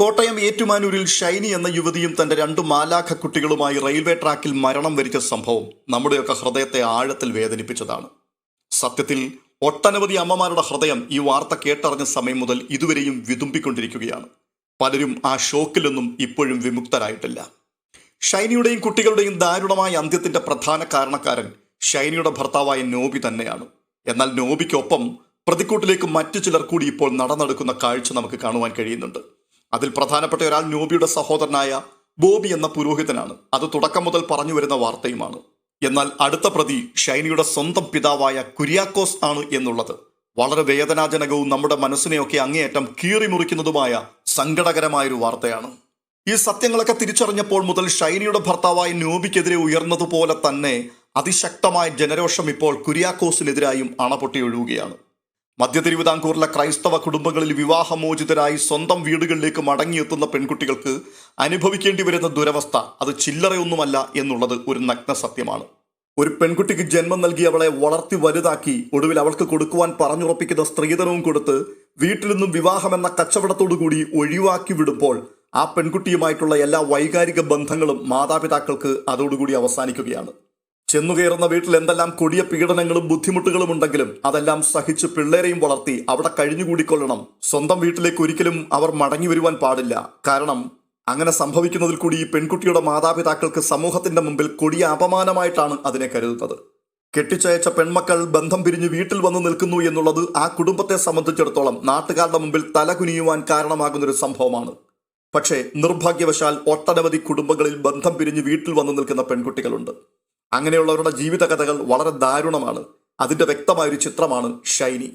കോട്ടയം ഏറ്റുമാനൂരിൽ ഷൈനി എന്ന യുവതിയും തന്റെ രണ്ടു മാലാഖ കുട്ടികളുമായി റെയിൽവേ ട്രാക്കിൽ മരണം വരിച്ച സംഭവം നമ്മുടെയൊക്കെ ഹൃദയത്തെ ആഴത്തിൽ വേദനിപ്പിച്ചതാണ്. സത്യത്തിൽ ഒട്ടനവധി അമ്മമാരുടെ ഹൃദയം ഈ വാർത്ത കേട്ടറിഞ്ഞ സമയം മുതൽ ഇതുവരെയും വിതുമ്പിക്കൊണ്ടിരിക്കുകയാണ്. പലരും ആ ഷോക്കിലൊന്നും ഇപ്പോഴും വിമുക്തരായിട്ടില്ല. ഷൈനിയുടെയും കുട്ടികളുടെയും ദാരുണമായ അന്ത്യത്തിന്റെ പ്രധാന കാരണക്കാരൻ ഷൈനിയുടെ ഭർത്താവായ നോബി തന്നെയാണ്. എന്നാൽ നോബിക്കൊപ്പം പ്രതിക്കൂട്ടിലേക്ക് മറ്റു ചിലർ കൂടി ഇപ്പോൾ നടന്നെടുക്കുന്ന കാഴ്ച നമുക്ക് കാണുവാൻ കഴിയുന്നുണ്ട്. അതിൽ പ്രധാനപ്പെട്ട ഒരാൾ നോബിയുടെ സഹോദരനായ ബോബി എന്ന പുരോഹിതനാണ്. അത് തുടക്കം മുതൽ പറഞ്ഞു വരുന്ന വാർത്തയുമാണ്. എന്നാൽ അടുത്ത പ്രതി ഷൈനിയുടെ സ്വന്തം പിതാവായ കുര്യാക്കോസ് ആണ് എന്നുള്ളത്. വളരെ വേദനാജനകവും നമ്മുടെ മനസ്സിനെയൊക്കെ അങ്ങേയറ്റം കീറിമുറിക്കുന്നതുമായ സങ്കടകരമായൊരു വാർത്തയാണ്. ഈ സത്യങ്ങളൊക്കെ തിരിച്ചറിഞ്ഞപ്പോൾ മുതൽ ഷൈനിയുടെ ഭർത്താവായ നോബിക്കെതിരെ ഉയർന്നതുപോലെ തന്നെ അതിശക്തമായ ജനരോഷം ഇപ്പോൾ കുര്യാക്കോസിനെതിരായും അണപൊട്ടി ഒഴുകുകയാണ്. മധ്യ തിരുവിതാംകൂറിലെ ക്രൈസ്തവ കുടുംബങ്ങളിൽ വിവാഹമോചിതരായി സ്വന്തം വീടുകളിലേക്ക് മടങ്ങിയെത്തുന്ന പെൺകുട്ടികൾക്ക് അനുഭവിക്കേണ്ടി വരുന്ന ദുരവസ്ഥ അത് ചില്ലറയൊന്നുമല്ല എന്നുള്ളത് ഒരു നഗ്ന സത്യമാണ്. ഒരു പെൺകുട്ടിക്ക് ജന്മം നൽകി അവളെ വളർത്തി വലുതാക്കി ഒടുവിൽ അവൾക്ക് കൊടുക്കുവാൻ പറഞ്ഞുറപ്പിക്കുന്ന സ്ത്രീധനവും കൊടുത്ത് വീട്ടിൽ നിന്നും വിവാഹമെന്ന കച്ചവടത്തോടുകൂടി ഒഴിവാക്കി വിടുമ്പോൾ ആ പെൺകുട്ടിയുമായിട്ടുള്ള എല്ലാ വൈകാരിക ബന്ധങ്ങളും മാതാപിതാക്കൾക്ക് അതോടുകൂടി അവസാനിക്കുകയാണ്. ചെന്നുകയറുന്ന വീട്ടിൽ എന്തെല്ലാം കൊടിയ പീഡനങ്ങളും ബുദ്ധിമുട്ടുകളും ഉണ്ടെങ്കിലും അതെല്ലാം സഹിച്ച് പിള്ളേരെയും വളർത്തി അവിടെ കഴിഞ്ഞുകൂടിക്കൊള്ളണം. സ്വന്തം വീട്ടിലേക്ക് ഒരിക്കലും അവർ മടങ്ങി വരുവാൻ പാടില്ല. കാരണം അങ്ങനെ സംഭവിക്കുന്നതിൽ കൂടി ഈ പെൺകുട്ടിയുടെ മാതാപിതാക്കൾക്ക് സമൂഹത്തിന്റെ മുമ്പിൽ കൊടിയ അപമാനമായിട്ടാണ് അതിനെ കരുതുന്നത്. കെട്ടിച്ചയച്ച പെൺമക്കൾ ബന്ധം പിരിഞ്ഞ് വീട്ടിൽ വന്നു നിൽക്കുന്നു എന്നുള്ളത് ആ കുടുംബത്തെ സംബന്ധിച്ചിടത്തോളം നാട്ടുകാരുടെ മുമ്പിൽ തലകുനിയുവാൻ കാരണമാകുന്ന ഒരു സംഭവമാണ്. പക്ഷേ നിർഭാഗ്യവശാൽ ഒട്ടനവധി കുടുംബങ്ങളിൽ ബന്ധം പിരിഞ്ഞ് വീട്ടിൽ വന്നു നിൽക്കുന്ന പെൺകുട്ടികളുണ്ട്. അങ്ങനെയുള്ളവരുടെ ജീവിതകഥകൾ വളരെ ദാരുണമാണ്. അതിന്റെ വ്യക്തമായ ഒരു ചിത്രമാണ് ഷൈനി.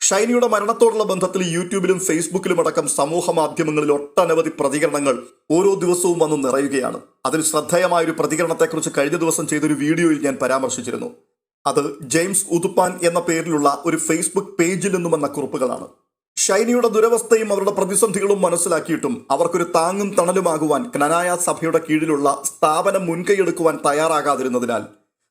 ഷൈനിയുടെ മരണത്തോടുള്ള ബന്ധത്തിൽ യൂട്യൂബിലും ഫേസ്ബുക്കിലും അടക്കം സമൂഹ മാധ്യമങ്ങളിൽ ഒട്ടനവധി പ്രതികരണങ്ങൾ ഓരോ ദിവസവും വന്ന് നിറയുകയാണ്. അതിൽ ശ്രദ്ധേയമായ ഒരു പ്രതികരണത്തെക്കുറിച്ച് കഴിഞ്ഞ ദിവസം ചെയ്തൊരു വീഡിയോയിൽ ഞാൻ പരാമർശിച്ചിരുന്നു. അത് ജെയിംസ് ഉതുപ്പാൻ എന്ന പേരിലുള്ള ഒരു ഫേസ്ബുക്ക് പേജിൽ നിന്നും വന്ന കുറിപ്പുകളാണ്. ഷൈനിയുടെ ദുരവസ്ഥയും അവരുടെ പ്രതിസന്ധികളും മനസ്സിലാക്കിയിട്ടും അവർക്കൊരു താങ്ങും തണലുമാകുവാൻ കനനായ സഭയുടെ കീഴിലുള്ള സ്ഥാപനം മുൻകൈയെടുക്കുവാൻ തയ്യാറാകാതിരുന്നതിനാൽ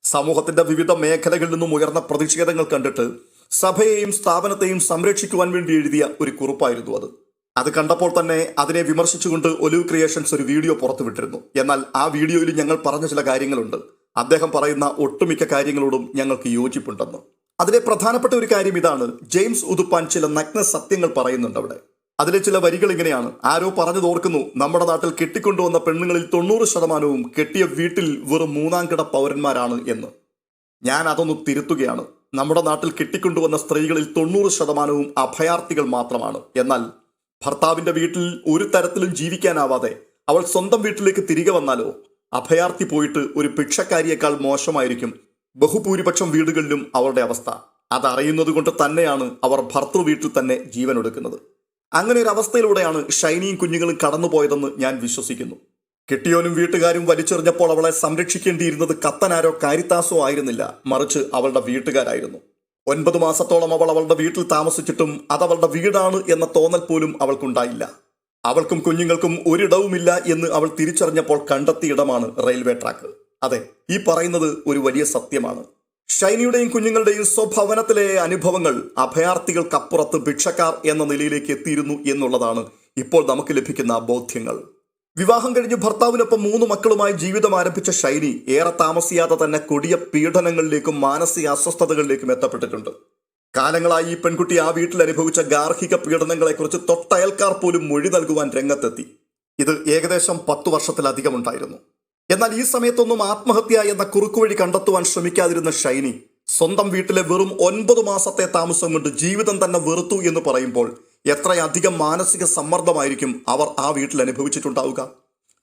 സമൂഹത്തിന്റെ വിവിധ മേഖലകളിൽ നിന്നും ഉയർന്ന പ്രതിഷേധങ്ങൾ കണ്ടിട്ട് സഭയെയും സ്ഥാപനത്തെയും സംരക്ഷിക്കുവാൻ വേണ്ടി എഴുതിയ ഒരു കുറിപ്പായിരുന്നു അത്. അത് കണ്ടപ്പോൾ തന്നെ അതിനെ വിമർശിച്ചുകൊണ്ട് ഒലിവ് ക്രിയേഷൻസ് ഒരു വീഡിയോ പുറത്തുവിട്ടിരുന്നു. എന്നാൽ ആ വീഡിയോയിൽ ഞങ്ങൾ പറഞ്ഞ ചില കാര്യങ്ങളുണ്ട്. അദ്ദേഹം പറയുന്ന ഒട്ടുമിക്ക കാര്യങ്ങളോടും ഞങ്ങൾക്ക് യോജിപ്പുണ്ടെന്ന്. അതിലെ പ്രധാനപ്പെട്ട ഒരു കാര്യം ഇതാണ്. ജെയിംസ് ഉതുപ്പാൻ ചില നഗ്ന സത്യങ്ങൾ പറയുന്നുണ്ട് അവിടെ. അതിലെ ചില വരികൾ ഇങ്ങനെയാണ്. ആരോ പറഞ്ഞു തോർക്കുന്നു നമ്മുടെ നാട്ടിൽ കെട്ടിക്കൊണ്ടുവന്ന പെണ്ണുങ്ങളിൽ തൊണ്ണൂറ് ശതമാനവും കെട്ടിയ വീട്ടിൽ വെറും മൂന്നാം കിട പൗരന്മാരാണ് എന്ന്. ഞാൻ അതൊന്ന് തിരുത്തുകയാണ്. നമ്മുടെ നാട്ടിൽ കെട്ടിക്കൊണ്ടുവന്ന സ്ത്രീകളിൽ തൊണ്ണൂറ് ശതമാനവും അഭയാർത്ഥികൾ മാത്രമാണ്. എന്നാൽ ഭർത്താവിന്റെ വീട്ടിൽ ഒരു തരത്തിലും ജീവിക്കാനാവാതെ അവൾ സ്വന്തം വീട്ടിലേക്ക് തിരികെ വന്നാലോ? അഭയാർത്ഥി പോയിട്ട് ഒരു ഭിക്ഷക്കാരിയേക്കാൾ മോശമായിരിക്കും. ബഹുഭൂരിപക്ഷം വീടുകളിലും അവരുടെ അവസ്ഥ. അതറിയുന്നത് കൊണ്ട് തന്നെയാണ് അവർ ഭർത്തൃ വീട്ടിൽ തന്നെ ജീവൻ എടുക്കുന്നത്. അങ്ങനെ ഒരു അവസ്ഥയിലൂടെയാണ് ഷൈനിയും കുഞ്ഞുങ്ങളും കടന്നുപോയതെന്ന് ഞാൻ വിശ്വസിക്കുന്നു. കെട്ടിയോനും വീട്ടുകാരും വലിച്ചെറിഞ്ഞപ്പോൾ അവളെ സംരക്ഷിക്കേണ്ടിയിരുന്നത് കത്തനാരോ കാരിത്താസോ ആയിരുന്നില്ല. മറിച്ച് അവളുടെ വീട്ടുകാരായിരുന്നു. ഒൻപത് മാസത്തോളം അവൾ അവളുടെ വീട്ടിൽ താമസിച്ചിട്ടും അത് അവളുടെ വീടാണ് എന്ന തോന്നൽ പോലും അവൾക്കുണ്ടായില്ല. അവൾക്കും കുഞ്ഞുങ്ങൾക്കും ഒരിടവുമില്ല എന്ന് അവൾ തിരിച്ചറിഞ്ഞപ്പോൾ കണ്ടെത്തിയ ഇടമാണ് റെയിൽവേ ട്രാക്ക്. അതെ ഈ പറയുന്നത് ഒരു വലിയ സത്യമാണ്. ഷൈനിയുടെയും കുഞ്ഞുങ്ങളുടെയും സ്വഭവനത്തിലെ അനുഭവങ്ങൾ അഭയാർത്ഥികൾക്കപ്പുറത്ത് ഭിക്ഷക്കാർ എന്ന നിലയിലേക്ക് എത്തിയിരുന്നു എന്നുള്ളതാണ് ഇപ്പോൾ നമുക്ക് ലഭിക്കുന്ന ബോധ്യങ്ങൾ. വിവാഹം കഴിഞ്ഞ് ഭർത്താവിനൊപ്പം മൂന്ന് മക്കളുമായി ജീവിതം ആരംഭിച്ച ഷൈനി ഏറെ താമസിയാതെ തന്നെ കൊടിയ പീഡനങ്ങളിലേക്കും മാനസിക അസ്വസ്ഥതകളിലേക്കും എത്തപ്പെട്ടിട്ടുണ്ട്. കാലങ്ങളായി ഈ പെൺകുട്ടി ആ വീട്ടിൽ അനുഭവിച്ച ഗാർഹിക പീഡനങ്ങളെക്കുറിച്ച് തൊട്ടയൽക്കാർ പോലും മൊഴി നൽകുവാൻ രംഗത്തെത്തി. ഇത് ഏകദേശം പത്തു വർഷത്തിലധികം ഉണ്ടായിരുന്നു. എന്നാൽ ഈ സമയത്തൊന്നും ആത്മഹത്യ എന്ന കുറുക്കുവഴി കണ്ടെത്തുവാൻ ശ്രമിക്കാതിരുന്ന ഷൈനി സ്വന്തം വീട്ടിലെ വെറും ഒൻപത് മാസത്തെ താമസം കൊണ്ട് ജീവിതം തന്നെ വെറുത്തു എന്ന് പറയുമ്പോൾ എത്രയധികം മാനസിക സമ്മർദ്ദമായിരിക്കും അവർ ആ വീട്ടിൽ അനുഭവിച്ചിട്ടുണ്ടാവുക.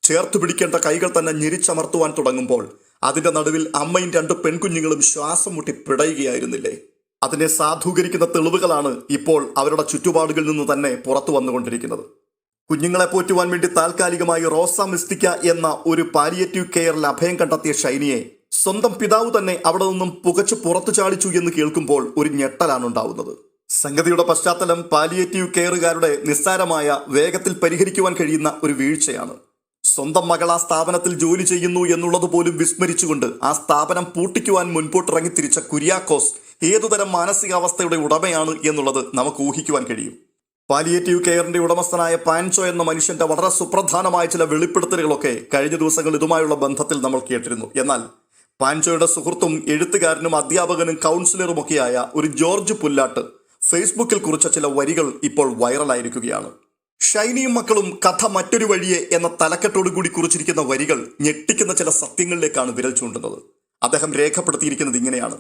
ചേർത്തു പിടിക്കേണ്ട കൈകൾ തന്നെ ഞെരിച്ചമർത്തുവാൻ തുടങ്ങുമ്പോൾ അതിന്റെ നടുവിൽ അമ്മയും രണ്ട് പെൺകുഞ്ഞുങ്ങളും ശ്വാസം മുട്ടി പിടയുകയായിരുന്നില്ലേ? അതിനെ സാധൂകരിക്കുന്ന തെളിവുകളാണ് ഇപ്പോൾ അവരുടെ ചുറ്റുപാടുകളിൽ നിന്ന് തന്നെ പുറത്തു വന്നുകൊണ്ടിരിക്കുന്നത്. കുഞ്ഞുങ്ങളെ പോറ്റുവാൻ വേണ്ടി താൽക്കാലികമായി റോസ മിസ്റ്റിക്ക എന്ന ഒരു പാലിയേറ്റീവ് കെയറിൽ അഭയം കണ്ടെത്തിയ ഷൈനിയെ സ്വന്തം പിതാവ് തന്നെ അവിടെ നിന്നും പുകച്ചു പുറത്തു ചാടിച്ചു എന്ന് കേൾക്കുമ്പോൾ ഒരു ഞെട്ടലാണ് ഉണ്ടാവുന്നത്. സംഗതിയുടെ പശ്ചാത്തലം പാലിയേറ്റീവ് കെയറുകാരുടെ നിസ്സാരമായ വേഗത്തിൽ പരിഹരിക്കുവാൻ കഴിയുന്ന ഒരു വീഴ്ചയാണ്. സ്വന്തം മകൾ ആ സ്ഥാപനത്തിൽ ജോലി ചെയ്യുന്നു എന്നുള്ളത് പോലും വിസ്മരിച്ചുകൊണ്ട് ആ സ്ഥാപനം പൂട്ടിക്കുവാൻ മുൻപോട്ടിറങ്ങി തിരിച്ച കുര്യാക്കോസ് ഏതുതരം മാനസികാവസ്ഥയുടെ ഉടമയാണ് എന്നുള്ളത് നമുക്ക് ഊഹിക്കുവാൻ കഴിയും. പാലിയേറ്റീവ് കെയറിന്റെ ഉടമസ്ഥനായ പാൻചോ എന്ന മനുഷ്യന്റെ വളരെ സുപ്രധാനമായ ചില വെളിപ്പെടുത്തലുകളൊക്കെ കഴിഞ്ഞ ദിവസങ്ങൾ ഇതുമായുള്ള ബന്ധത്തിൽ നമ്മൾ കേട്ടിരുന്നു. എന്നാൽ പാൻചോയുടെ സുഹൃത്തും എഴുത്തുകാരനും അധ്യാപകനും കൗൺസിലറുമൊക്കെയായ ഒരു ജോർജ് പുല്ലാട്ട് ഫേസ്ബുക്കിൽ കുറിച്ച ചില വരികൾ ഇപ്പോൾ വൈറലായിരിക്കുകയാണ്. ഷൈനിയും മക്കളും കഥ മറ്റൊരു വഴിയെ എന്ന തലക്കെട്ടോടു കൂടി കുറിച്ചിരിക്കുന്ന വരികൾ ഞെട്ടിക്കുന്ന ചില സത്യങ്ങളിലേക്കാണ് വിരൽ ചൂണ്ടുന്നത്. അദ്ദേഹം രേഖപ്പെടുത്തിയിരിക്കുന്നത് ഇങ്ങനെയാണ്.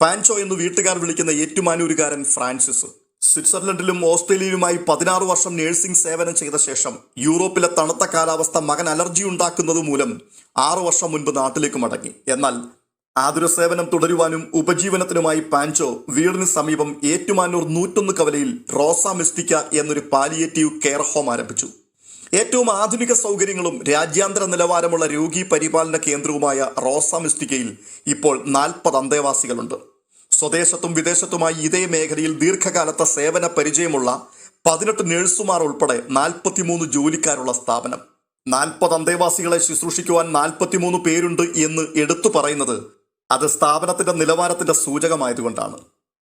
പാൻചോ എന്ന് വീട്ടുകാർ വിളിക്കുന്ന ഏറ്റുമാനൂരുകാരൻ ഫ്രാൻസിസ് സ്വിറ്റ്സർലൻഡിലും ഓസ്ട്രേലിയയിലുമായി പതിനാറ് വർഷം നഴ്സിംഗ് സേവനം ചെയ്ത ശേഷം യൂറോപ്പിലെ തണുത്ത കാലാവസ്ഥ മകൻ അലർജി ഉണ്ടാക്കുന്നത് മൂലം ആറു വർഷം മുൻപ് നാട്ടിലേക്ക് മടങ്ങി. എന്നാൽ ആതുര സേവനം തുടരുവാനും ഉപജീവനത്തിനുമായി പാൻചോ വീടിന് സമീപം ഏറ്റുമാനൂർ നൂറ്റൊന്ന് കവലയിൽ റോസ മിസ്റ്റിക്ക എന്നൊരു പാലിയേറ്റീവ് കെയർ ഹോം ആരംഭിച്ചു. ഏറ്റവും ആധുനിക സൗകര്യങ്ങളും രാജ്യാന്തര നിലവാരമുള്ള രോഗി പരിപാലന കേന്ദ്രവുമായ റോസ മിസ്റ്റിക്കയിൽ ഇപ്പോൾ നാൽപ്പത് അന്തേവാസികളുണ്ട്. സ്വദേശത്തും വിദേശത്തുമായി ഇതേ മേഖലയിൽ ദീർഘകാലത്തെ സേവന പരിചയമുള്ള പതിനെട്ട് നഴ്സുമാർ ഉൾപ്പെടെ നാൽപ്പത്തിമൂന്ന് ജോലിക്കാരുള്ള സ്ഥാപനം. നാൽപ്പത് അന്തേവാസികളെ ശുശ്രൂഷിക്കുവാൻ നാൽപ്പത്തിമൂന്ന് പേരുണ്ട് എന്ന് എടുത്തു പറയുന്നത് അത് സ്ഥാപനത്തിന്റെ നിലവാരത്തിന്റെ സൂചകമായതുകൊണ്ടാണ്.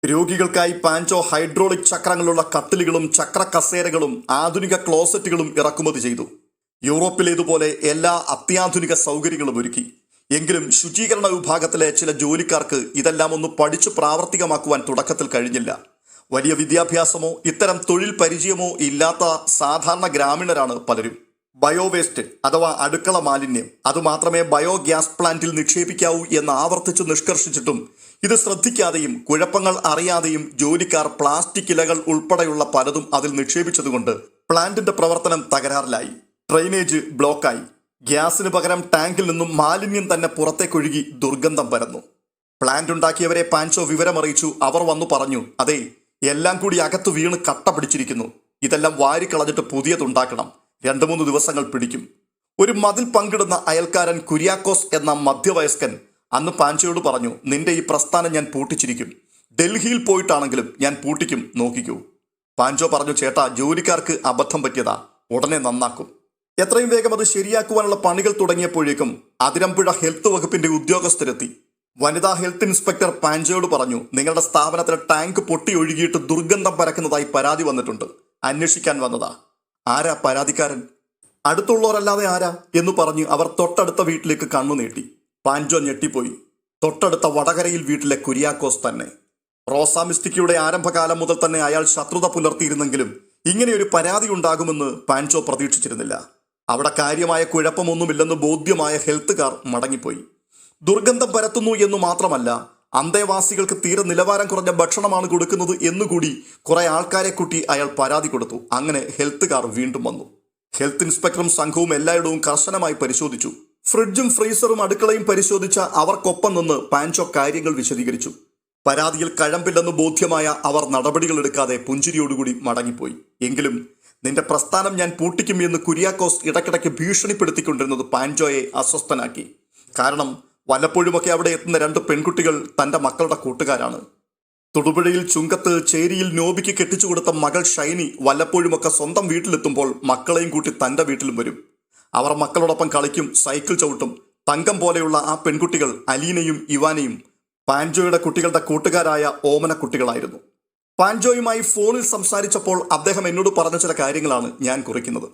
രോഗികൾക്കായി പാഞ്ചോ ഹൈഡ്രോളിക് ചക്രങ്ങളുള്ള കട്ടിലുകളും ചക്ര കസേരകളും ആധുനിക ക്ലോസറ്റുകളും ഇറക്കുമതി ചെയ്തു. യൂറോപ്പിലേതുപോലെ എല്ലാ അത്യാധുനിക സൗകര്യങ്ങളും ഒരുക്കി. എങ്കിലും ശുചീകരണ വിഭാഗത്തിലെ ചില ജോലിക്കാർക്ക് ഇതെല്ലാം ഒന്ന് പഠിച്ചു പ്രാവർത്തികമാക്കുവാൻ തുടക്കത്തിൽ കഴിഞ്ഞില്ല. വലിയ വിദ്യാഭ്യാസമോ ഇത്തരം തൊഴിൽ പരിചയമോ ഇല്ലാത്ത സാധാരണ ഗ്രാമീണരാണ് പലരും. ബയോവേസ്റ്റ് അഥവാ അടുക്കള മാലിന്യം അതുമാത്രമേ ബയോഗ്യാസ് പ്ലാന്റിൽ നിക്ഷേപിക്കാവൂ എന്ന് ആവർത്തിച്ചു നിഷ്കർഷിച്ചിട്ടും ഇത് ശ്രദ്ധിക്കാതെയും കുഴപ്പങ്ങൾ അറിയാതെയും ജോലിക്കാർ പ്ലാസ്റ്റിക് ഇലകൾ ഉൾപ്പെടെയുള്ള പലതും അതിൽ നിക്ഷേപിച്ചതുകൊണ്ട് പ്ലാന്റിന്റെ പ്രവർത്തനം തകരാറിലായി. ഡ്രെയിനേജ് ബ്ലോക്കായി. ഗ്യാസിന് പകരം ടാങ്കിൽ നിന്നും മാലിന്യം തന്നെ പുറത്തേക്കൊഴുകി ദുർഗന്ധം പരന്നു. പ്ലാന്റ് ഉണ്ടാക്കിയവരെ പാൻചോ വിവരമറിയിച്ചു. അവർ വന്നു പറഞ്ഞു അതെ എല്ലാം കൂടി അകത്ത് വീണ് കട്ട പിടിച്ചിരിക്കുന്നു. ഇതെല്ലാം വാരിക്കളഞ്ഞിട്ട് പുതിയതുണ്ടാക്കണം. രണ്ടു മൂന്ന് ദിവസങ്ങൾ പിടിക്കും. ഒരു മതിൽ പങ്കിടുന്ന അയൽക്കാരൻ കുര്യാക്കോസ് എന്ന മധ്യവയസ്കൻ അന്ന് പാൻചോയോട് പറഞ്ഞു നിന്റെ ഈ പ്രസ്ഥാനം ഞാൻ പൂട്ടിച്ചിരിക്കും. ഡൽഹിയിൽ പോയിട്ടാണെങ്കിലും ഞാൻ പൂട്ടിക്കും. നോക്കിക്കൂ. പാൻചോ പറഞ്ഞു ചേട്ടാ ജോലിക്കാർക്ക് അബദ്ധം പറ്റിയതാ. ഉടനെ നന്നാക്കും. എത്രയും വേഗം അത് ശരിയാക്കുവാനുള്ള പണികൾ തുടങ്ങിയപ്പോഴേക്കും അതിരമ്പുഴ ഹെൽത്ത് വകുപ്പിന്റെ ഉദ്യോഗസ്ഥരെത്തി. വനിതാ ഹെൽത്ത് ഇൻസ്പെക്ടർ പാൻജോയോട് പറഞ്ഞു നിങ്ങളുടെ സ്ഥാപനത്തിലെ ടാങ്ക് പൊട്ടി ഒഴുകിയിട്ട് ദുർഗന്ധം പരക്കുന്നതായി പരാതി വന്നിട്ടുണ്ട്. അന്വേഷിക്കാൻ വന്നതാ. ആരാ പരാതിക്കാരൻ? അടുത്തുള്ളവരല്ലാതെ ആരാ? എന്ന് പറഞ്ഞ് അവർ തൊട്ടടുത്ത വീട്ടിലേക്ക് കണ്ണു നീട്ടി. പാഞ്ചോ ഞെട്ടിപ്പോയി. തൊട്ടടുത്ത വടകരയിൽ വീട്ടിലെ കുര്യാക്കോസ് തന്നെ. റോസാ മിസ്റ്റിക്കയുടെ ആരംഭകാലം മുതൽ തന്നെ അയാൾ ശത്രുത പുലർത്തിയിരുന്നെങ്കിലും ഇങ്ങനെയൊരു പരാതി ഉണ്ടാകുമെന്ന് പാൻചോ പ്രതീക്ഷിച്ചിരുന്നില്ല. അവിടെ കാര്യമായ കുഴപ്പമൊന്നുമില്ലെന്ന് ബോധ്യമായ ഹെൽത്തുകാർ മടങ്ങിപ്പോയി. ദുർഗന്ധം പരത്തുന്നു എന്നു മാത്രമല്ല അന്തേവാസികൾക്ക് തീരെ നിലവാരം കുറഞ്ഞ ഭക്ഷണമാണ് കൊടുക്കുന്നത് എന്നുകൂടി കുറെ ആൾക്കാരെ കൂട്ടി അയാൾ പരാതി കൊടുത്തു. അങ്ങനെ ഹെൽത്ത് കാർ വീണ്ടും വന്നു. ഹെൽത്ത് ഇൻസ്പെക്ടറും സംഘവും എല്ലായിടവും കർശനമായി പരിശോധിച്ചു. ഫ്രിഡ്ജും ഫ്രീസറും അടുക്കളയും പരിശോധിച്ച അവർക്കൊപ്പം നിന്ന് പാൻചോ കാര്യങ്ങൾ വിശദീകരിച്ചു. പരാതിയിൽ കഴമ്പില്ലെന്ന് ബോധ്യമായ അവർ നടപടികളെടുക്കാതെ പുഞ്ചിരിയോടുകൂടി മടങ്ങിപ്പോയി. എങ്കിലും നിന്റെ പ്രസ്ഥാനം ഞാൻ പൂട്ടിക്കും എന്ന് കുര്യാക്കോസ് ഇടയ്ക്കിടയ്ക്ക് ഭീഷണിപ്പെടുത്തിക്കൊണ്ടിരുന്നത് പാൻജോയെ അസ്വസ്ഥനാക്കി. കാരണം വല്ലപ്പോഴുമൊക്കെ അവിടെ എത്തുന്ന രണ്ട് പെൺകുട്ടികൾ തന്റെ മക്കളുടെ കൂട്ടുകാരാണ്. തൊടുപുഴയിൽ ചുങ്കത്ത് ചേരിയിൽ നോബിക്ക് കെട്ടിച്ചു കൊടുത്ത മകൾ ഷൈനി വല്ലപ്പോഴുമൊക്കെ സ്വന്തം വീട്ടിലെത്തുമ്പോൾ മക്കളെയും കൂട്ടി തന്റെ വീട്ടിലും വരും. അവർ മക്കളോടൊപ്പം കളിക്കും സൈക്കിൾ ചവിട്ടും. തങ്കം പോലെയുള്ള ആ പെൺകുട്ടികൾ അലീനയും ഇവാനയും പാൻജോയുടെ കുട്ടികളുടെ കൂട്ടുകാരായ ഓമന കുട്ടികളായിരുന്നു പാൻജോയുമായി ഫോണിൽ സംസാരിച്ചപ്പോൾ അദ്ദേഹം എന്നോട് പറഞ്ഞ ചില കാര്യങ്ങളാണ് ഞാൻ കുറിക്കുന്നത്.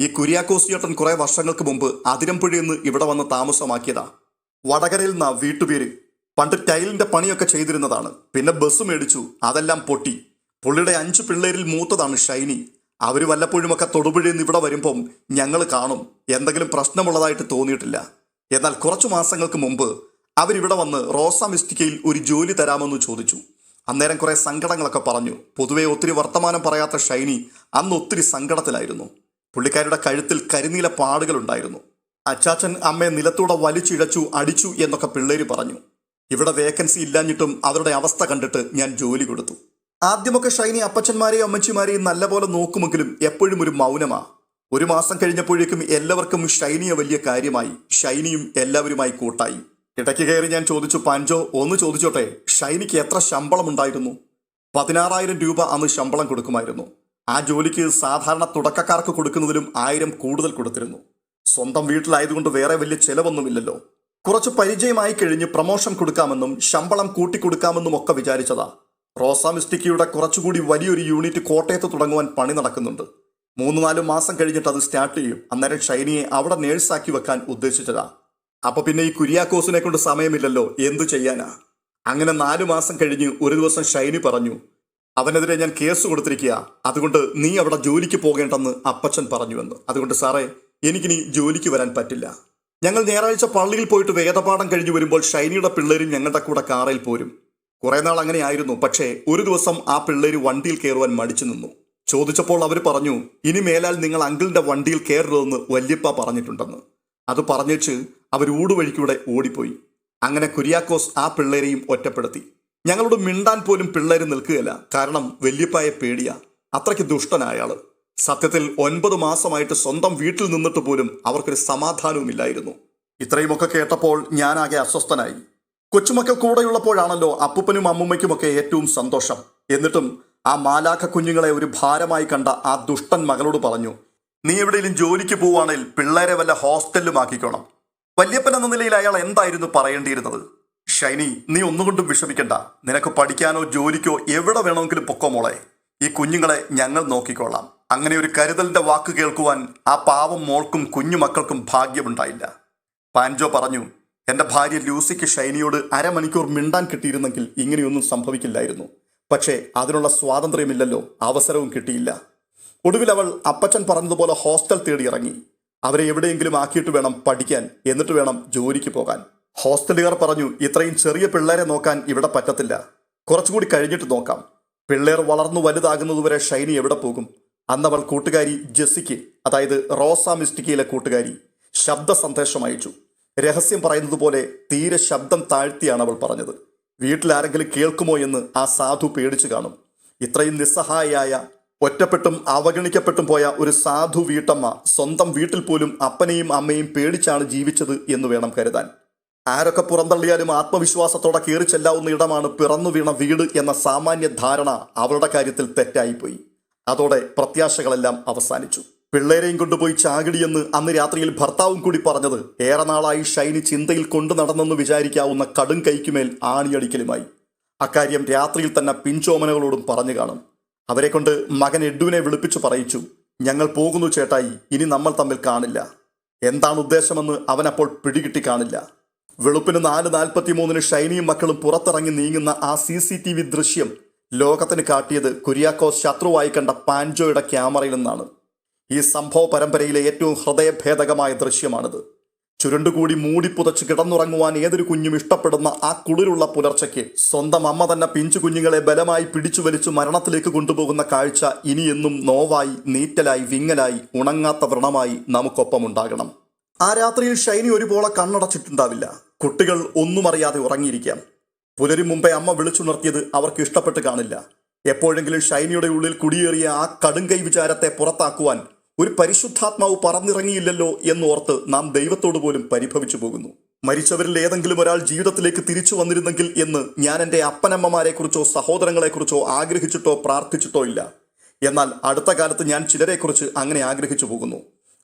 ഈ കുര്യാക്കോസിയേട്ടൻ കുറെ വർഷങ്ങൾക്ക് മുമ്പ് അതിരമ്പുഴയെന്ന് ഇവിടെ വന്ന് താമസമാക്കിയതാ. വടകരയിൽ നിന്നാ വീട്ടുപേര്. പണ്ട് ടൈലിന്റെ പണിയൊക്കെ ചെയ്തിരുന്നതാണ്. പിന്നെ ബസ് മേടിച്ചു. അതെല്ലാം പൊട്ടി. പുള്ളിയുടെ അഞ്ചു പിള്ളേരിൽ മൂത്തതാണ് ഷൈനി. അവർ വല്ലപ്പോഴുമൊക്കെ തൊടുപുഴയിൽ നിന്ന് ഇവിടെ വരുമ്പം ഞങ്ങൾ കാണും. എന്തെങ്കിലും പ്രശ്നമുള്ളതായിട്ട് തോന്നിയിട്ടില്ല. എന്നാൽ കുറച്ചു മാസങ്ങൾക്ക് മുമ്പ് അവരിവിടെ വന്ന് റോസ മിസ്റ്റിക്കയിൽ ഒരു ജോലി തരാമെന്ന് ചോദിച്ചു. അന്നേരം കുറെ സങ്കടങ്ങളൊക്കെ പറഞ്ഞു. പൊതുവെ ഒത്തിരി വർത്തമാനം പറയാത്ത ഷൈനി അന്ന് ഒത്തിരി സങ്കടത്തിലായിരുന്നു. പുള്ളിക്കാരുടെ കഴുത്തിൽ കരിനീല പാടുകൾ ഉണ്ടായിരുന്നു. അച്ചാച്ചൻ അമ്മയെ നിലത്തൂടെ വലിച്ചിഴച്ചു അടിച്ചു എന്നൊക്കെ പിള്ളേര് പറഞ്ഞു. ഇവിടെ വേക്കൻസി ഇല്ലാഞ്ഞിട്ടും അവരുടെ അവസ്ഥ കണ്ടിട്ട് ഞാൻ ജോലി കൊടുത്തു. ആദ്യമൊക്കെ ഷൈനി അപ്പച്ചന്മാരെയും അമ്മച്ചിമാരെയും നല്ലപോലെ നോക്കുമെങ്കിലും എപ്പോഴും ഒരു മൗനമാ. ഒരു മാസം കഴിഞ്ഞപ്പോഴേക്കും എല്ലാവർക്കും ഷൈനിയെ വലിയ കാര്യമായി. ഷൈനിയും എല്ലാവരുമായി കൂട്ടായി. ഇടയ്ക്ക് കയറി ഞാൻ ചോദിച്ചു പഞ്ചോ ഒന്ന് ചോദിച്ചോട്ടെ ഷൈനിക്ക് എത്ര ശമ്പളം ഉണ്ടായിരുന്നു പതിനാറായിരം രൂപ അന്ന് ശമ്പളം കൊടുക്കുമായിരുന്നു. ആ ജോലിക്ക് സാധാരണ തുടക്കക്കാർക്ക് കൊടുക്കുന്നതിലും ആയിരം കൂടുതൽ കൊടുത്തിരുന്നു. സ്വന്തം വീട്ടിലായതുകൊണ്ട് വേറെ വലിയ ചെലവൊന്നുമില്ലല്ലോ. കുറച്ച് പരിചയമായി കഴിഞ്ഞ് പ്രമോഷൻ കൊടുക്കാമെന്നും ശമ്പളം കൂട്ടിക്കൊടുക്കാമെന്നും ഒക്കെ വിചാരിച്ചതാ. റോസാ മിസ്റ്റിക്കിയുടെ കുറച്ചുകൂടി വലിയൊരു യൂണിറ്റ് കോട്ടയത്ത് തുടങ്ങുവാൻ പണി നടക്കുന്നുണ്ട്. മൂന്ന് നാല് മാസം കഴിഞ്ഞിട്ട് അത് സ്റ്റാർട്ട് ചെയ്യും. അന്നേരം ഷൈനിയെ അവിടെ നേഴ്സാക്കി വെക്കാൻ ഉദ്ദേശിച്ചതാ. അപ്പൊ പിന്നെ ഈ കുര്യാക്കോസിനെ കൊണ്ട് സമയമില്ലല്ലോ. എന്തു ചെയ്യാനാ? അങ്ങനെ നാലു മാസം കഴിഞ്ഞ് ഒരു ദിവസം ഷൈനി പറഞ്ഞു അവനെതിരെ ഞാൻ കേസ് കൊടുത്തിരിക്കുക അതുകൊണ്ട് നീ അവിടെ ജോലിക്ക് പോകേണ്ടെന്ന് അപ്പച്ചൻ പറഞ്ഞുവെന്ന്. അതുകൊണ്ട് സാറേ എനിക്കിനി ജോലിക്ക് വരാൻ പറ്റില്ല. ഞങ്ങൾ ഞായറാഴ്ച പള്ളിയിൽ പോയിട്ട് വേദപാഠം കഴിഞ്ഞു വരുമ്പോൾ ഷൈനിയുടെ പിള്ളേരും ഞങ്ങളുടെ കൂടെ കാറിൽ പോരും. കുറേ നാൾ അങ്ങനെ ആയിരുന്നു. പക്ഷേ ഒരു ദിവസം ആ പിള്ളേര് വണ്ടിയിൽ കയറുവാൻ മടിച്ചു നിന്നു. ചോദിച്ചപ്പോൾ അവർ പറഞ്ഞു ഇനി മേലാൽ നിങ്ങൾ അങ്കിളിന്റെ വണ്ടിയിൽ കയറരുതെന്ന് വല്യപ്പ പറഞ്ഞിട്ടുണ്ടെന്ന്. അത് പറഞ്ഞേച്ച് അവർ ഊടുവഴിക്കൂടെ ഓടിപ്പോയി. അങ്ങനെ കുര്യാക്കോസ് ആ പിള്ളേരെയും ഒറ്റപ്പെടുത്തി. ഞങ്ങളോട് മിണ്ടാൻ പോലും പിള്ളേർ നിൽക്കുകയില്ല. കാരണം വല്യപ്പായ പേടിയ. അത്രയ്ക്ക് ദുഷ്ടനായ ആൾ സത്യത്തിൽ ഒൻപത് മാസമായിട്ട് സ്വന്തം വീട്ടിൽ നിന്നിട്ട് പോലും അവർക്കൊരു സമാധാനവുമില്ലായിരുന്നു. ഇത്രയുമൊക്കെ കേട്ടപ്പോൾ ഞാനാകെ അസ്വസ്ഥനായി. കൊച്ചുമക്കൾ കൂടെയുള്ളപ്പോഴാണല്ലോ അപ്പൂപ്പനും അമ്മുമ്മയ്ക്കുമൊക്കെ ഏറ്റവും സന്തോഷം. എന്നിട്ടും ആ മാലാഖ കുഞ്ഞുങ്ങളെ ഒരു ഭാരമായി കണ്ട ആ ദുഷ്ടൻ മകളോട് പറഞ്ഞു നീ എവിടെയെങ്കിലും ജോലിക്ക് പോവുകയാണെങ്കിൽ പിള്ളേരെ വല്ല ഹോസ്റ്റലിലും ആക്കിക്കോണം. വല്യപ്പൻ എന്ന നിലയിൽ അയാൾ എന്തായിരുന്നു പറയേണ്ടിയിരുന്നത്? ഷൈനി നീ ഒന്നുകൊണ്ടും വിഷമിക്കണ്ട. നിനക്ക് പഠിക്കാനോ ജോലിക്കോ എവിടെ വേണമെങ്കിലും പൊക്കോ മോളെ. ഈ കുഞ്ഞുങ്ങളെ ഞങ്ങൾ നോക്കിക്കൊള്ളാം. അങ്ങനെ ഒരു കരുതലിന്റെ വാക്ക് കേൾക്കുവാൻ ആ പാവം മോൾക്കും കുഞ്ഞു മക്കൾക്കും ഭാഗ്യമുണ്ടായില്ല. പാൻജോ പറഞ്ഞു എന്റെ ഭാര്യ ലൂസിക്ക് ഷൈനിയോട് അരമണിക്കൂർ മിണ്ടാൻ കിട്ടിയിരുന്നെങ്കിൽ ഇങ്ങനെയൊന്നും സംഭവിക്കില്ലായിരുന്നു. പക്ഷേ അതിനുള്ള സ്വാതന്ത്ര്യമില്ലല്ലോ അവസരവും കിട്ടിയില്ല. ഒടുവിൽ അവൾ അപ്പച്ചൻ പറഞ്ഞതുപോലെ ഹോസ്റ്റൽ തേടി ഇറങ്ങി അവരെ എവിടെയെങ്കിലും ആക്കിയിട്ട് വേണം പഠിക്കാൻ എന്നിട്ട് വേണം ജോലിക്ക് പോകാൻ. ഹോസ്റ്റലുകാർ പറഞ്ഞു ഇത്രയും ചെറിയ പിള്ളേരെ നോക്കാൻ ഇവിടെ പറ്റത്തില്ല. കുറച്ചുകൂടി കഴിഞ്ഞിട്ട് നോക്കാം. പിള്ളേർ വളർന്നു വലുതാകുന്നതുവരെ ഷൈനി എവിടെ പോകും? അന്നവൾ കൂട്ടുകാരി ജെസ്സിക്ക് അതായത് റോസ മിസ്റ്റിക്കയിലെ കൂട്ടുകാരി ശബ്ദ സന്ദേശം അയച്ചു. രഹസ്യം പറയുന്നത് പോലെ തീരെ ശബ്ദം താഴ്ത്തിയാണ് അവൾ പറഞ്ഞത്. വീട്ടിലാരെങ്കിലും കേൾക്കുമോ എന്ന് ആ സാധു പേടിച്ചു കാണും. ഇത്രയും നിസ്സഹായയായ ഒറ്റപ്പെട്ടും അവഗണിക്കപ്പെട്ടും പോയ ഒരു സാധു വീട്ടമ്മ സ്വന്തം വീട്ടിൽ പോലും അപ്പനെയും അമ്മയും പേടിച്ചാണ് ജീവിച്ചത് എന്ന് വേണം കരുതാൻ. ആരൊക്കെ പുറന്തള്ളിയാലും ആത്മവിശ്വാസത്തോടെ കയറി ചെല്ലാവുന്ന ഇടമാണ് പിറന്നു വീണ വീട് എന്ന സാമാന്യ ധാരണ അവളുടെ കാര്യത്തിൽ തെറ്റായിപ്പോയി. അതോടെ പ്രത്യാശകളെല്ലാം അവസാനിച്ചു. പിള്ളേരെയും കൊണ്ടുപോയി ചാകിടിയെന്ന് അന്ന് രാത്രിയിൽ ഭർത്താവും കൂടി പറഞ്ഞത് ഏറെ നാളായി ഷൈനി ചിന്തയിൽ കൊണ്ടു നടന്നെന്ന് വിചാരിക്കാവുന്ന കടും കൈക്കുമേൽ ആണിയടിക്കലുമായി. അക്കാര്യം രാത്രിയിൽ തന്നെ പിഞ്ചോമനകളോടും പറഞ്ഞു കാണും. അവരെ കൊണ്ട് മകൻ എഡുവിനെ വിളിപ്പിച്ചു പറയിച്ചു. ഞങ്ങൾ പോകുന്നു ചേട്ടായി ഇനി നമ്മൾ തമ്മിൽ കാണില്ല. എന്താണ് ഉദ്ദേശമെന്ന് അവൻ അപ്പോൾ പിടികിട്ടി കാണില്ല. വെളുപ്പിന് നാല് നാൽപ്പത്തി മൂന്നിന് ഷൈനിയും മക്കളും പുറത്തിറങ്ങി നീങ്ങുന്ന ആ സി സി ടി വി ദൃശ്യം ലോകത്തിന് കാട്ടിയത് കുര്യാക്കോസ് ശത്രുവായി കണ്ട പാൻജോയുടെ ക്യാമറയിൽ നിന്നാണ്. ഈ സംഭവ പരമ്പരയിലെ ഏറ്റവും ഹൃദയഭേദകമായ ദൃശ്യമാണിത്. ചുരുണ്ടുകൂടി മൂടിപ്പുതച്ച് കിടന്നുറങ്ങുവാൻ ഏതൊരു കുഞ്ഞും ഇഷ്ടപ്പെടുന്ന ആ കുളിരുള്ള പുലർച്ചയ്ക്ക് സ്വന്തം അമ്മ തന്നെ പിഞ്ചു കുഞ്ഞുങ്ങളെ ബലമായി പിടിച്ചു വലിച്ചു മരണത്തിലേക്ക് കൊണ്ടുപോകുന്ന കാഴ്ച ഇനിയെന്നും നോവായി നീറ്റലായി വിങ്ങലായി ഉണങ്ങാത്ത വ്രണമായി നമുക്കൊപ്പമുണ്ടാകണം. ആ രാത്രിയിൽ ഷൈനി ഒരുപോലെ കണ്ണടച്ചിട്ടുണ്ടാവില്ല. കുട്ടികൾ ഒന്നും അറിയാതെ ഉറങ്ങിയിരിക്കാം. പുലരും മുമ്പേ അമ്മ വിളിച്ചുണർത്തിയത് അവർക്ക് ഇഷ്ടപ്പെട്ട് കാണില്ല. എപ്പോഴെങ്കിലും ഷൈനിയുടെ ഉള്ളിൽ കുടിയേറിയ ആ കടുങ്കൈ വിചാരത്തെ പുറത്താക്കുവാൻ ഒരു പരിശുദ്ധാത്മാവ് പറന്നിറങ്ങിയില്ലല്ലോ എന്നോർത്ത് നാം ദൈവത്തോട് പോലും പരിഭവിച്ചു പോകുന്നു. മരിച്ചവരിൽ ഏതെങ്കിലും ഒരാൾ ജീവിതത്തിലേക്ക് തിരിച്ചു വന്നിരുന്നെങ്കിൽ എന്ന് ഞാൻ എന്റെ അപ്പനമ്മമാരെക്കുറിച്ചോ സഹോദരങ്ങളെക്കുറിച്ചോ ആഗ്രഹിച്ചിട്ടോ പ്രാർത്ഥിച്ചിട്ടോ ഇല്ല. എന്നാൽ അടുത്ത കാലത്ത് ഞാൻ ചിലരെക്കുറിച്ച് അങ്ങനെ ആഗ്രഹിച്ചു പോകുന്നു.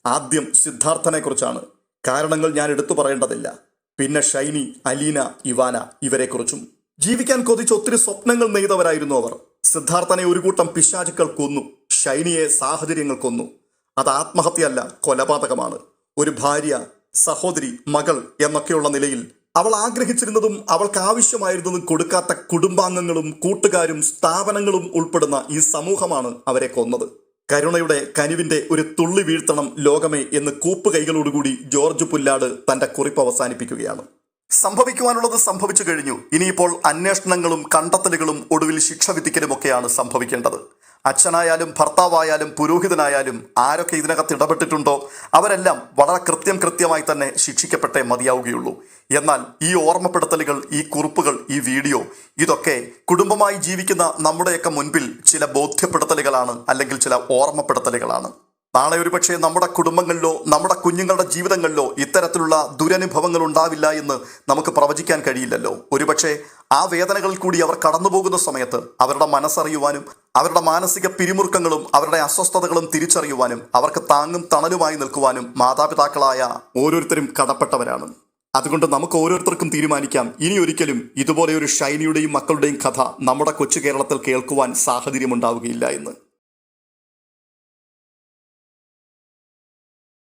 ആദ്യം സിദ്ധാർത്ഥനെക്കുറിച്ചാണ്. കാരണങ്ങൾ ഞാൻ എടുത്തു പറയേണ്ടതില്ല. പിന്നെ ഷൈനി അലീന ഇവാന ഇവരെക്കുറിച്ചും. ജീവിക്കാൻ കൊതിച്ച് ഒത്തിരി സ്വപ്നങ്ങൾ നെയ്തവരായിരുന്നു അവർ. സിദ്ധാർത്ഥനെ ഒരു കൂട്ടം പിശാചുക്കൾ കൊന്നു. ഷൈനിയെ സാഹചര്യങ്ങൾ കൊന്നു. അത് ആത്മഹത്യയല്ല കൊലപാതകമാണ്. ഒരു ഭാര്യ സഹോദരി മകൾ എന്നൊക്കെയുള്ള നിലയിൽ അവൾ ആഗ്രഹിച്ചിരുന്നതും അവൾക്ക് ആവശ്യമായിരുന്നതും കൊടുക്കാത്ത കുടുംബാംഗങ്ങളും കൂട്ടുകാരും സ്ഥാപനങ്ങളും ഉൾപ്പെടുന്ന ഈ സമൂഹമാണ് അവരെ കൊന്നത്. കരുണയുടെ കനിവിന്റെ ഒരു തുള്ളി വീഴ്ത്തണം ലോകമേ എന്ന് കൂപ്പുകൈകളോടുകൂടി ജോർജ് പുല്ലാട് തന്റെ കുറിപ്പ് അവസാനിപ്പിക്കുകയാണ്. സംഭവിക്കുവാനുള്ളത് സംഭവിച്ചു കഴിഞ്ഞു. ഇനിയിപ്പോൾ അന്വേഷണങ്ങളും കണ്ടെത്തലുകളും ഒടുവിൽ ശിക്ഷ വിധിക്കലുമൊക്കെയാണ് സംഭവിക്കേണ്ടത്. അച്ഛനായാലും ഭർത്താവായാലും പുരോഹിതനായാലും ആരൊക്കെ ഇതിനകത്ത് ഇടപെട്ടിട്ടുണ്ടോ അവരെല്ലാം വളരെ കൃത്യം കൃത്യമായി തന്നെ ശിക്ഷിക്കപ്പെട്ടേ മതിയാവുകയുള്ളൂ. എന്നാൽ ഈ ഓർമ്മപ്പെടുത്തലുകൾ ഈ കുറിപ്പുകൾ ഈ വീഡിയോ ഇതൊക്കെ കുടുംബമായി ജീവിക്കുന്ന നമ്മുടെയൊക്കെ മുൻപിൽ ചില ബോധ്യപ്പെടുത്തലുകളാണ് അല്ലെങ്കിൽ ചില ഓർമ്മപ്പെടുത്തലുകളാണ്. നാളെ ഒരുപക്ഷെ നമ്മുടെ കുടുംബങ്ങളിലോ നമ്മുടെ കുഞ്ഞുങ്ങളുടെ ജീവിതങ്ങളിലോ ഇത്തരത്തിലുള്ള ദുരനുഭവങ്ങൾ ഉണ്ടാവില്ല എന്ന് നമുക്ക് പ്രവചിക്കാൻ കഴിയില്ലല്ലോ. ഒരുപക്ഷെ ആ വേദനകളിൽ കൂടി അവർ കടന്നുപോകുന്ന സമയത്ത് അവരുടെ മനസ്സറിയുവാനും അവരുടെ മാനസിക പിരിമുറുക്കങ്ങളും അവരുടെ അസ്വസ്ഥതകളും തിരിച്ചറിയുവാനും അവർക്ക് താങ്ങും തണലുമായി നിൽക്കുവാനും മാതാപിതാക്കളായ ഓരോരുത്തരും കടപ്പെട്ടവരാണ്. അതുകൊണ്ട് നമുക്ക് ഓരോരുത്തർക്കും തീരുമാനിക്കാം. ഇനി ഒരിക്കലും ഇതുപോലെ ഒരു ഷൈനിയുടെയും മക്കളുടെയും കഥ നമ്മുടെ കൊച്ചു കേരളത്തിൽ കേൾക്കുവാൻ സാഹചര്യമുണ്ടാവുകയില്ല എന്ന്.